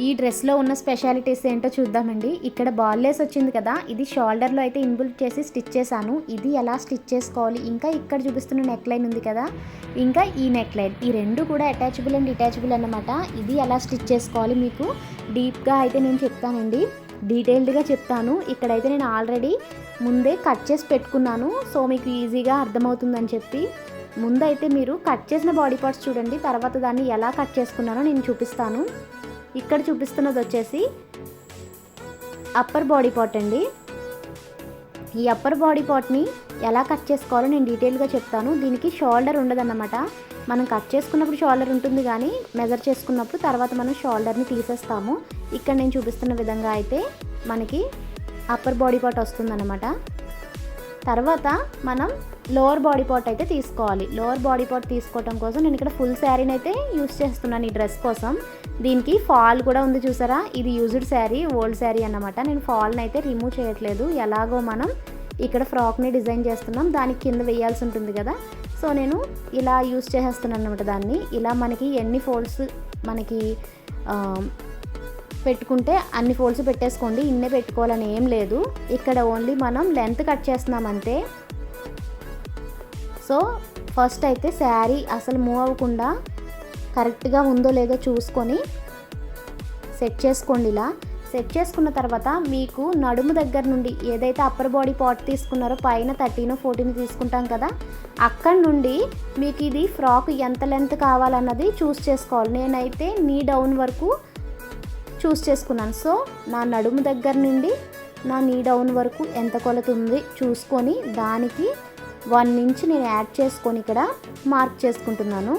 ఈ డ్రెస్లో ఉన్న స్పెషాలిటీస్ ఏంటో చూద్దామండి. ఇక్కడ బాల్లెస్ వచ్చింది కదా ఇది షోల్డర్లో అయితే ఇన్బుల్ట్ చేసి స్టిచ్ చేశాను. ఇది ఎలా స్టిచ్ చేసుకోవాలి? ఇంకా ఇక్కడ చూపిస్తున్న నెక్ లైన్ ఉంది కదా. ఇంకా ఈ నెక్ లైన్ ఈ రెండు కూడా అటాచబుల్ అండ్ డిటాచబుల్ అన్నమాట. ఇది ఎలా స్టిచ్ చేసుకోవాలి మీకు? డీప్గా అయితే నేను చెప్తానండి. డీటెయిల్డ్గా చెప్తాను. ఇక్కడైతే నేను ఆల్రెడీ ముందే కట్ చేసి పెట్టుకున్నాను. సో మీకు ఈజీగా అర్థమవుతుందని చెప్పి. ముందైతే మీరు కట్ చేసిన బాడీ పార్ట్స్ చూడండి. తర్వాత దాన్ని ఎలా కట్ చేసుకున్నానో నేను చూపిస్తాను. ఇక్కడ చూపిస్తున్నది వచ్చేసి అప్పర్ బాడీ పార్ట్ అండి. ఈ అప్పర్ బాడీ పార్ట్ని ఎలా కట్ చేసుకోవాలో నేను డీటెయిల్గా చెప్తాను. దీనికి షోల్డర్ ఉండదన్నమాట. మనం కట్ చేసుకున్నప్పుడు షోల్డర్ ఉంటుంది కానీ మెజర్ చేసుకున్నప్పుడు తర్వాత మనం షోల్డర్ని తీసేస్తాము. ఇక్కడ నేను చూపిస్తున్న విధంగా అయితే మనకి అప్పర్ బాడీ పార్ట్ వస్తుందన్నమాట. తర్వాత మనం లోవర్ బాడీ పార్ట్ అయితే తీసుకోవాలి. లోవర్ బాడీ పార్ట్ తీసుకోవటం కోసం నేను ఇక్కడ ఫుల్ శారీని అయితే యూస్ చేస్తున్నాను ఈ డ్రెస్ కోసం. దీనికి ఫాల్ కూడా ఉంది చూసారా? ఇది యూజ్డ్ శారీ ఓల్డ్ శారీ అన్నమాట. నేను ఫాల్ని అయితే రిమూవ్ చేయట్లేదు. ఎలాగో మనం ఇక్కడ ఫ్రాక్ని డిజైన్ చేస్తున్నాం. దానికి కింద వేయాల్సి ఉంటుంది కదా? సో నేను ఇలా యూస్ చేసేస్తున్నాను అనమాట దాన్ని. ఇలా మనకి ఎన్ని ఫోల్డ్స్ మనకి పెట్టుకుంటే అన్ని ఫోల్డ్స్ పెట్టేసుకోండి ఇన్నే పెట్టుకోవాలని ఏం లేదు. ఇక్కడ ఓన్లీ మనం లెంత్ కట్ చేస్తున్నాం అంతే సో ఫస్ట్ అయితే శారీ అసలు మూవ్ అవ్వకుండా కరెక్ట్గా ఉందో లేదో చూసుకొని సెట్ చేసుకోండి ఇలా. సెట్ చేసుకున్న తర్వాత మీకు నడుము దగ్గర నుండి ఏదైతే అప్పర్ బాడీ పార్ట్ తీసుకున్నారో పైన థర్టీన్ ఫోర్టీన్ తీసుకుంటాం కదా అక్కడ నుండి మీకు ఇది ఫ్రాక్ ఎంత లెంత్ కావాలన్నది చూస్ చేసుకోవాలి. నేనైతే నీ డౌన్ వరకు చూస్ చేసుకున్నాను. సో నా నడుము దగ్గర నుండి నా నీ డౌన్ వరకు ఎంత కొలత ఉంది చూసుకొని దానికి వన్ ఇంచ్ నేను యాడ్ చేసుకొని ఇక్కడ మార్క్ చేసుకుంటున్నాను.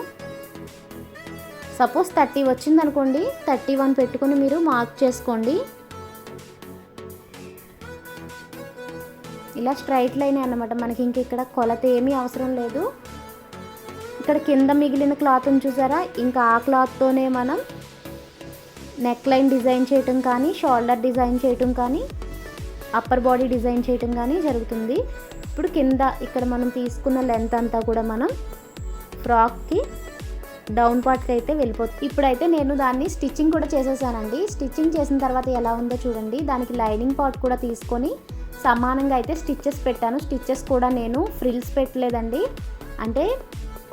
సపోజ్ థర్టీ వచ్చింది అనుకోండి థర్టీ వన్ పెట్టుకొని మీరు మార్క్ చేసుకోండి. ఇలా స్ట్రైట్ లైన్ అన్నమాట. మనకి ఇంక ఇక్కడ కొలత ఏమీ అవసరం లేదు. ఇక్కడ కింద మిగిలిన క్లాత్ని చూసారా? ఇంకా ఆ క్లాత్తోనే మనం నెక్ లైన్ డిజైన్ చేయటం కానీ షోల్డర్ డిజైన్ చేయటం కానీ అప్పర్ బాడీ డిజైన్ చేయటం కానీ జరుగుతుంది. ఇప్పుడు కింద ఇక్కడ మనం తీసుకున్న లెంత్ అంతా కూడా మనం ఫ్రాక్కి డౌన్ పార్ట్కి అయితే వెళ్ళిపోతుంది ఇప్పుడైతే నేను దాన్ని స్టిచ్చింగ్ కూడా చేసేసానండి. స్టిచ్చింగ్ చేసిన తర్వాత ఎలా ఉందో చూడండి. దానికి లైనింగ్ పార్ట్ కూడా తీసుకొని సమానంగా అయితే స్టిచ్చెస్ పెట్టాను. స్టిచ్చెస్ కూడా నేను ఫ్రిల్స్ పెట్టలేదండి. అంటే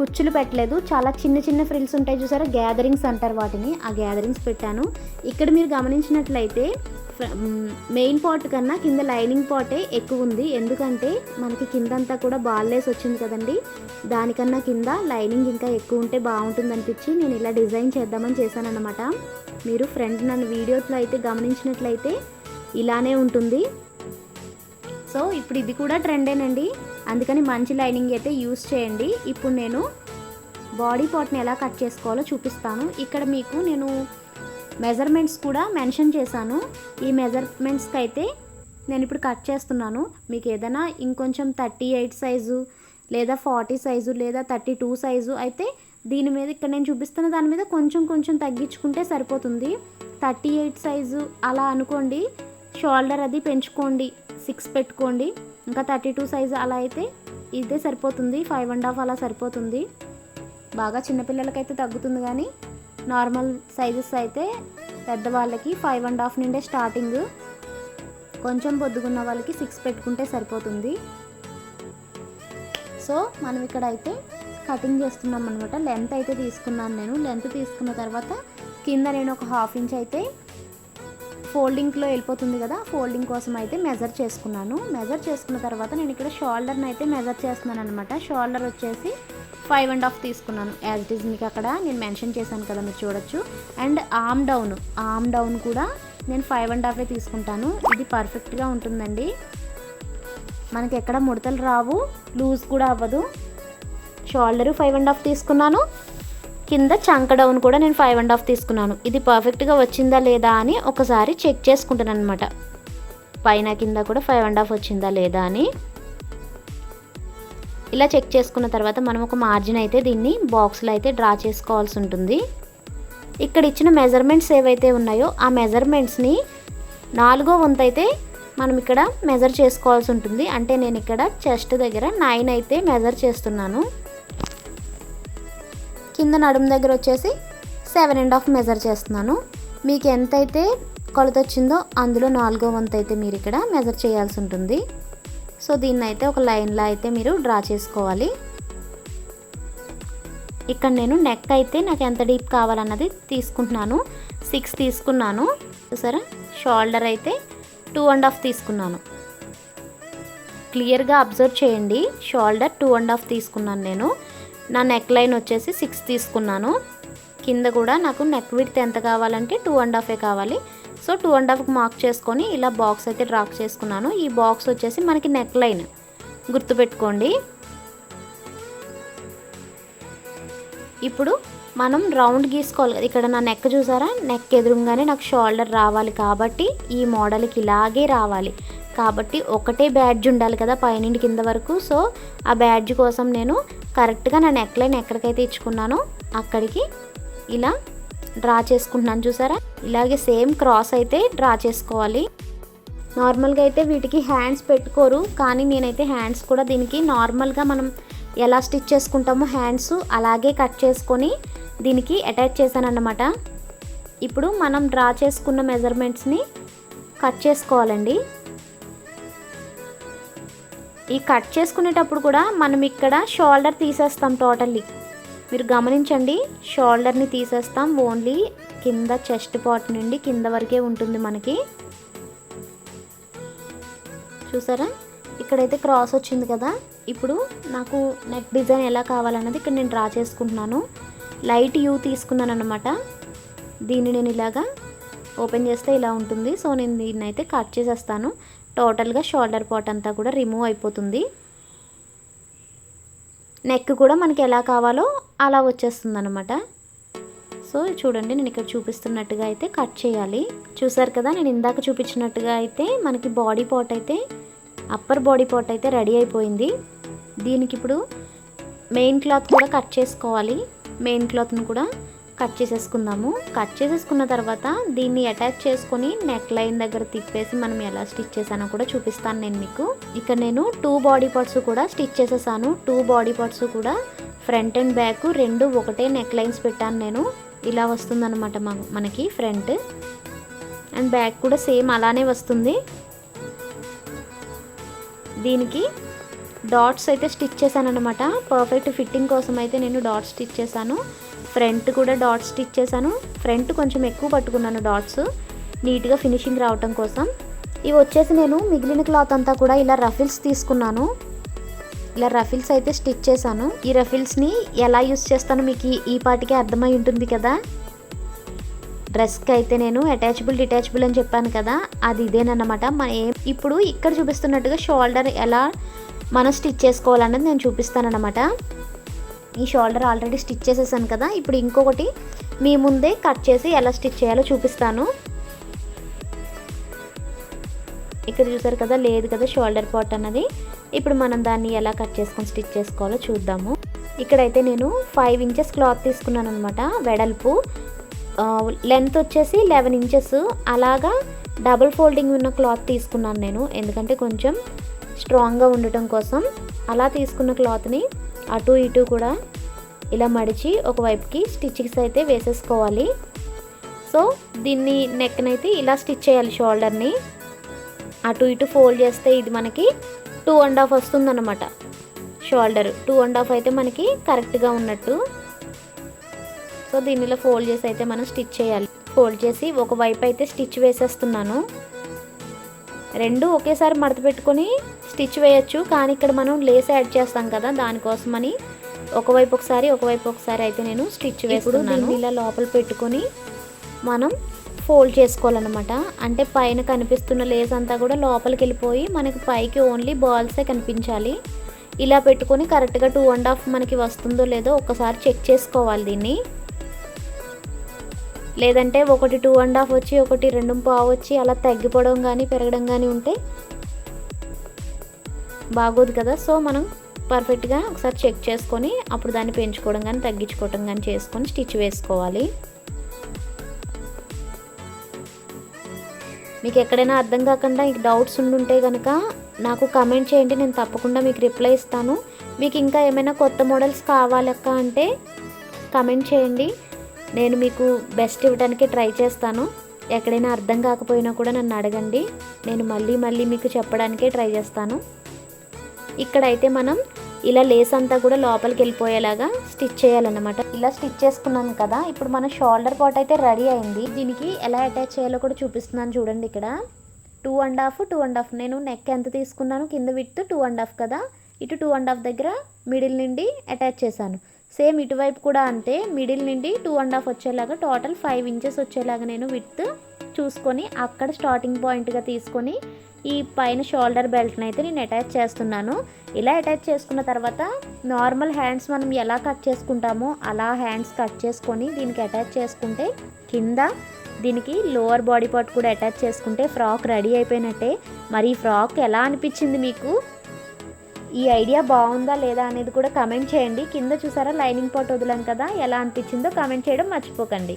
కుచ్చులు పెట్టలేదు. చాలా చిన్న చిన్న ఫ్రిల్స్ ఉంటాయి చూసారా? గ్యాదరింగ్స్ అంటారు వాటిని. ఆ గ్యాదరింగ్స్ పెట్టాను. ఇక్కడ మీరు గమనించినట్లయితే మెయిన్ పార్ట్ కన్నా కింద లైనింగ్ పార్టే ఎక్కువ ఉంది. ఎందుకంటే మనకి కిందంతా కూడా బాల్లేస్ వచ్చింది కదండి. దానికన్నా కింద లైనింగ్ ఇంకా ఎక్కువ ఉంటే బాగుంటుంది అనిపించి నేను ఇలా డిజైన్ చేద్దామని చేశానన్నమాట. మీరు ఫ్రెండ్ నన్ను వీడియోస్లో అయితే గమనించినట్లయితే ఇలానే ఉంటుంది. సో ఇప్పుడు ఇది కూడా ట్రెండేనండి. అందుకని మంచి లైనింగ్ అయితే యూస్ చేయండి. ఇప్పుడు నేను బాడీ పార్ట్ని ఎలా కట్ చేసుకోవాలో చూపిస్తాను. ఇక్కడ మీకు నేను మెజర్మెంట్స్ కూడా మెన్షన్ చేశాను. ఈ మెజర్మెంట్స్కి అయితే నేను ఇప్పుడు కట్ చేస్తున్నాను. మీకు ఏదైనా ఇంకొంచెం థర్టీ ఎయిట్ సైజు లేదా ఫార్టీ సైజు లేదా థర్టీ టూ సైజు అయితే దీని మీద ఇక్కడ నేను చూపిస్తున్న దాని మీద కొంచెం కొంచెం తగ్గించుకుంటే సరిపోతుంది. థర్టీ ఎయిట్ సైజు అలా అనుకోండి షోల్డర్ అది పెంచుకోండి. సిక్స్ పెట్టుకోండి. ఇంకా థర్టీ టూ సైజ్ అలా అయితే ఇదే సరిపోతుంది. ఫైవ్ అండ్ హాఫ్ అలా సరిపోతుంది. బాగా చిన్నపిల్లలకైతే తగ్గుతుంది కానీ నార్మల్ సైజెస్ అయితే పెద్దవాళ్ళకి ఫైవ్ అండ్ హాఫ్ నుండే స్టార్టింగ్. కొంచెం పొద్దుగున్న వాళ్ళకి సిక్స్ పెట్టుకుంటే సరిపోతుంది. సో మనం ఇక్కడ అయితే కటింగ్ చేస్తున్నాం అనమాట లెంత్ అయితే తీసుకున్నాను నేను. లెంత్ తీసుకున్న తర్వాత కింద నేను ఒక హాఫ్ ఇంచ్ అయితే ఫోల్డింగ్లో వెళ్ళిపోతుంది కదా ఫోల్డింగ్ కోసం అయితే మెజర్ చేసుకున్నాను. మెజర్ చేసుకున్న తర్వాత నేను ఇక్కడ షోల్డర్ని అయితే మెజర్ చేస్తున్నాను అనమాట షోల్డర్ వచ్చేసి ఫైవ్ అండ్ హాఫ్ తీసుకున్నాను. యాజ్ ఇట్ ఈజ్ మీకు అక్కడ నేను మెన్షన్ చేశాను కదా మీరు చూడొచ్చు. And arm down arm down కూడా నేను ఫైవ్ అండ్ హాఫే తీసుకుంటాను. ఇది పర్ఫెక్ట్గా ఉంటుందండి. మనకి ఎక్కడ ముడతలు రావు లూజ్ కూడా అవ్వదు. షోల్డర్ ఫైవ్ అండ్ హాఫ్ తీసుకున్నాను. కింద చంక డౌన్ కూడా నేను ఫైవ్ అండ్ హాఫ్ తీసుకున్నాను. ఇది పర్ఫెక్ట్గా వచ్చిందా లేదా అని ఒకసారి చెక్ చేసుకుంటాను అనమాట పైన కింద కూడా ఫైవ్ అండ్ హాఫ్ వచ్చిందా లేదా అని. ఇలా చెక్ చేసుకున్న తర్వాత మనం ఒక మార్జిన్ అయితే దీన్ని బాక్స్లో అయితే డ్రా చేసుకోవాల్సి ఉంటుంది. ఇక్కడ ఇచ్చిన మెజర్మెంట్స్ ఏవైతే ఉన్నాయో ఆ మెజర్మెంట్స్ని నాలుగో వంతు అయితే మనం ఇక్కడ మెజర్ చేసుకోవాల్సి ఉంటుంది. అంటే నేను ఇక్కడ చెస్ట్ దగ్గర నైన్ అయితే మెజర్ చేస్తున్నాను. కింద నడుము దగ్గర వచ్చేసి సెవెన్ అండ్ హాఫ్ మెజర్ చేస్తున్నాను. మీకు ఎంతైతే కొలత వచ్చిందో అందులో నాలుగో వంతు అయితే మీరు ఇక్కడ మెజర్ చేయాల్సి ఉంటుంది. సో దీన్ని అయితే ఒక లైన్లో అయితే మీరు డ్రా చేసుకోవాలి. ఇక్కడ నేను నెక్ అయితే నాకు ఎంత డీప్ కావాలన్నది తీసుకుంటున్నాను. సిక్స్ తీసుకున్నాను. చూసారా? షోల్డర్ అయితే టూ అండ్ హాఫ్ తీసుకున్నాను. క్లియర్గా అబ్జర్వ్ చేయండి. షోల్డర్ టూ అండ్ హాఫ్ తీసుకున్నాను నేను. నా నెక్ లైన్ వచ్చేసి సిక్స్ తీసుకున్నాను. కింద కూడా నాకు నెక్ విడ్త్ ఎంత కావాలంటే టూ అండ్ హాఫే కావాలి. సో టూ అండ్ హాఫ్కి మార్క్ చేసుకొని ఇలా బాక్స్ అయితే డ్రాప్ చేసుకున్నాను. ఈ బాక్స్ వచ్చేసి మనకి నెక్ లైన్. గుర్తుపెట్టుకోండి. ఇప్పుడు మనం రౌండ్ గీసుకోవాలి కదా. ఇక్కడ నా నెక్ చూసారా? నెక్ ఎదురుగానే నాకు షోల్డర్ రావాలి కాబట్టి ఈ మోడల్కి ఇలాగే రావాలి. కాబట్టి ఒకటే బ్యాడ్జ్ ఉండాలి కదా పైనుండి కింద వరకు. సో ఆ బ్యాడ్జ్ కోసం నేను కరెక్ట్గా నా నెక్లైన్ ఎక్కడికైతే ఇచ్చుకున్నానో అక్కడికి ఇలా డ్రా చేసుకుంటున్నాను చూసారా? ఇలాగే సేమ్ క్రాస్ అయితే డ్రా చేసుకోవాలి. నార్మల్గా అయితే వీటికి హ్యాండ్స్ పెట్టుకోరు. కానీ నేనైతే హ్యాండ్స్ కూడా దీనికి నార్మల్గా మనం ఎలా స్టిచ్ చేసుకుంటామో హ్యాండ్స్ అలాగే కట్ చేసుకొని దీనికి అటాచ్ చేశాను అన్నమాట ఇప్పుడు మనం డ్రా చేసుకున్న మెజర్మెంట్స్ని కట్ చేసుకోవాలండి. ఈ కట్ చేసుకునేటప్పుడు కూడా మనం ఇక్కడ షోల్డర్ తీసేస్తాం టోటల్లీ. మీరు గమనించండి షోల్డర్ని తీసేస్తాం ఓన్లీ కింద చెస్ట్ పార్ట్ నుండి కింద వరకే ఉంటుంది మనకి. చూసారా? ఇక్కడైతే క్రాస్ వచ్చింది కదా. ఇప్పుడు నాకు నెక్ డిజైన్ ఎలా కావాలన్నది ఇక్కడ నేను డ్రా చేసుకుంటున్నాను. లైట్ యూ తీసుకున్నాను అనమాట దీన్ని నేను ఇలాగా ఓపెన్ చేస్తే ఇలా ఉంటుంది. సో నేను దీన్ని అయితే కట్ చేసేస్తాను. టోటల్గా షోల్డర్ పార్ట్ అంతా కూడా రిమూవ్ అయిపోతుంది. నెక్ కూడా మనకి ఎలా కావాలో అలా వచ్చేస్తుంది అనమాట సో చూడండి నేను ఇక్కడ చూపిస్తున్నట్టుగా అయితే కట్ చేయాలి. చూసారు కదా నేను ఇందాక చూపించినట్టుగా అయితే మనకి బాడీ పార్ట్ అయితే అప్పర్ బాడీ పార్ట్ అయితే రెడీ అయిపోయింది. దీనికి ఇప్పుడు మెయిన్ క్లాత్ కూడా కట్ చేసుకోవాలి. మెయిన్ క్లాత్ను కూడా కట్ చేసేసుకుందాము. కట్ చేసేసుకున్న తర్వాత దీన్ని అటాచ్ చేసుకొని నెక్ లైన్ దగ్గర తిప్పేసి మనం ఎలా స్టిచ్ చేసానో కూడా చూపిస్తాను నేను మీకు. ఇక్కడ నేను టూ బాడీ పార్ట్స్ కూడా స్టిచ్ చేసేసాను. టూ బాడీ పార్ట్స్ కూడా ఫ్రంట్ అండ్ బ్యాక్ రెండు ఒకటే నెక్ లైన్స్ పెట్టాను నేను. ఇలా వస్తుందన్నమాట మనకి ఫ్రంట్. అండ్ బ్యాక్ కూడా సేమ్ అలానే వస్తుంది. దీనికి డాట్స్ అయితే స్టిచ్ చేశాను అనమాట పర్ఫెక్ట్ ఫిట్టింగ్ కోసం అయితే నేను డాట్స్ స్టిచ్ చేశాను. ఫ్రంట్ కూడా డాట్స్ స్టిచ్ చేశాను. ఫ్రంట్ కొంచెం ఎక్కువ పట్టుకున్నాను డాట్స్. నీట్గా ఫినిషింగ్ రావటం కోసం. ఇవి వచ్చేసి నేను మిగిలిన క్లాత్ అంతా కూడా ఇలా రఫిల్స్ తీసుకున్నాను. ఇలా రఫిల్స్ అయితే స్టిచ్ చేశాను. ఈ రఫిల్స్ని ఎలా యూస్ చేస్తానో మీకు ఈ పాటికే అర్థమై ఉంటుంది కదా. డ్రెస్కి అయితే నేను అటాచబుల్ డిటాచబుల్ అని చెప్పాను కదా. అది ఇదేనమాట మన ఇప్పుడు ఇక్కడ చూపిస్తున్నట్టుగా షోల్డర్ ఎలా మనం స్టిచ్ చేసుకోవాలన్నది నేను చూపిస్తానన్నమాట. ఈ షోల్డర్ ఆల్రెడీ స్టిచ్ చేసేసాను కదా. ఇప్పుడు ఇంకొకటి మీ ముందే కట్ చేసి ఎలా స్టిచ్ చేయాలో చూపిస్తాను. ఇక్కడ చూసారు కదా లేదు కదా షోల్డర్ పార్ట్ అన్నది. ఇప్పుడు మనం దాన్ని ఎలా కట్ చేసుకొని స్టిచ్ చేసుకోవాలో చూద్దాము. ఇక్కడైతే నేను ఫైవ్ ఇంచెస్ క్లాత్ తీసుకున్నాను అనమాట వెడల్పు. లెంత్ వచ్చేసి లెవెన్ ఇంచెస్. అలాగా డబుల్ ఫోల్డింగ్ ఉన్న క్లాత్ తీసుకున్నాను నేను ఎందుకంటే కొంచెం స్ట్రాంగ్గా ఉండటం కోసం. అలా తీసుకున్న క్లాత్ని అటు ఇటు కూడా ఇలా మడిచి ఒకవైపుకి స్టిచ్చింగ్స్ అయితే వేసేసుకోవాలి. సో దీన్ని నెక్నైతే ఇలా స్టిచ్ చేయాలి షోల్డర్ని. అటు ఇటు ఫోల్డ్ చేస్తే ఇది మనకి టూ అండ్ హాఫ్ వస్తుందన్నమాట షోల్డర్. టూ అండ్ హాఫ్ అయితే మనకి కరెక్ట్గా ఉన్నట్టు. సో దీనిలో ఫోల్డ్ చేసి అయితే మనం స్టిచ్ చేయాలి. ఫోల్డ్ చేసి ఒక వైపు అయితే స్టిచ్ వేసేస్తున్నాను. రెండు ఒకేసారి మడత పెట్టుకొని స్టిచ్ వేయచ్చు కానీ ఇక్కడ మనం లేస్ యాడ్ చేస్తాం కదా దానికోసమని ఒకవైపు ఒకసారి ఒకవైపు ఒకసారి అయితే నేను స్టిచ్ వేస్తున్నాను. ఇలా లోపల పెట్టుకొని మనం ఫోల్డ్ చేసుకోవాలన్నమాట. అంటే పైన కనిపిస్తున్న లేస్ అంతా కూడా లోపలికి వెళ్ళిపోయి మనకి పైకి ఓన్లీ బాల్సే కనిపించాలి. ఇలా పెట్టుకొని కరెక్ట్గా టూ అండ్ హాఫ్ మనకి వస్తుందో లేదో ఒకసారి చెక్ చేసుకోవాలి దీన్ని. లేదంటే ఒకటి టూ అండ్ హాఫ్ వచ్చి ఒకటి రెండు పావు వచ్చి అలా తగ్గిపోవడం కానీ పెరగడం కానీ ఉంటే బాగోదు కదా. సో మనం పర్ఫెక్ట్గా ఒకసారి చెక్ చేసుకొని అప్పుడు దాన్ని పెంచుకోవడం కానీ తగ్గించుకోవడం కానీ చేసుకొని స్టిచ్ వేసుకోవాలి. మీకు ఎక్కడైనా అర్థం కాకుండా మీకు డౌట్స్ ఉండుంటే కనుక నాకు కమెంట్ చేయండి. నేను తప్పకుండా మీకు రిప్లై ఇస్తాను. మీకు ఇంకా ఏమైనా కొత్త మోడల్స్ కావాలక్క అంటే కమెంట్ చేయండి. నేను మీకు బెస్ట్ ఇవ్వడానికి ట్రై చేస్తాను. ఎక్కడైనా అర్థం కాకపోయినా కూడా నన్ను అడగండి. నేను మళ్ళీ మళ్ళీ మీకు చెప్పడానికే ట్రై చేస్తాను. ఇక్కడైతే మనం ఇలా లేస్ అంతా కూడా లోపలికి వెళ్ళిపోయేలాగా స్టిచ్ చేయాలన్నమాట. ఇలా స్టిచ్ చేసుకున్నాం కదా ఇప్పుడు మన షోల్డర్ పార్ట్ అయితే రెడీ అయింది. దీనికి ఎలా అటాచ్ చేయాలో కూడా చూపిస్తున్నాను చూడండి ఇక్కడ. Two and half two and half నేను నెక్ ఎంత తీసుకున్నాను? కింద విత్ టూ అండ్ హాఫ్ కదా. ఇటు టూ అండ్ హాఫ్ దగ్గర మిడిల్ నుండి అటాచ్ చేశాను. సేమ్ ఇటువైపు కూడా అంతే మిడిల్ నుండి టూ అండ్ హాఫ్ వచ్చేలాగా టోటల్ ఫైవ్ ఇంచెస్ వచ్చేలాగా నేను విత్ చూసుకొని అక్కడ స్టార్టింగ్ పాయింట్గా తీసుకొని ఈ పైన షోల్డర్ బెల్ట్ని అయితే నేను అటాచ్ చేస్తున్నాను. ఇలా అటాచ్ చేసుకున్న తర్వాత నార్మల్ హ్యాండ్స్ మనం ఎలా కట్ చేసుకుంటామో అలా హ్యాండ్స్ కట్ చేసుకొని దీనికి అటాచ్ చేసుకుంటే కింద దీనికి లోవర్ బాడీ పార్ట్ కూడా అటాచ్ చేసుకుంటే ఫ్రాక్ రెడీ అయిపోయినట్టే. మరి ఈ ఫ్రాక్ ఎలా అనిపించింది మీకు? ఈ ఐడియా బాగుందా లేదా అనేది కూడా కమెంట్ చేయండి. కింద చూసారా లైనింగ్ పార్ట్ వదిలాం కదా ఎలా అనిపించిందో కమెంట్ చేయడం మర్చిపోకండి.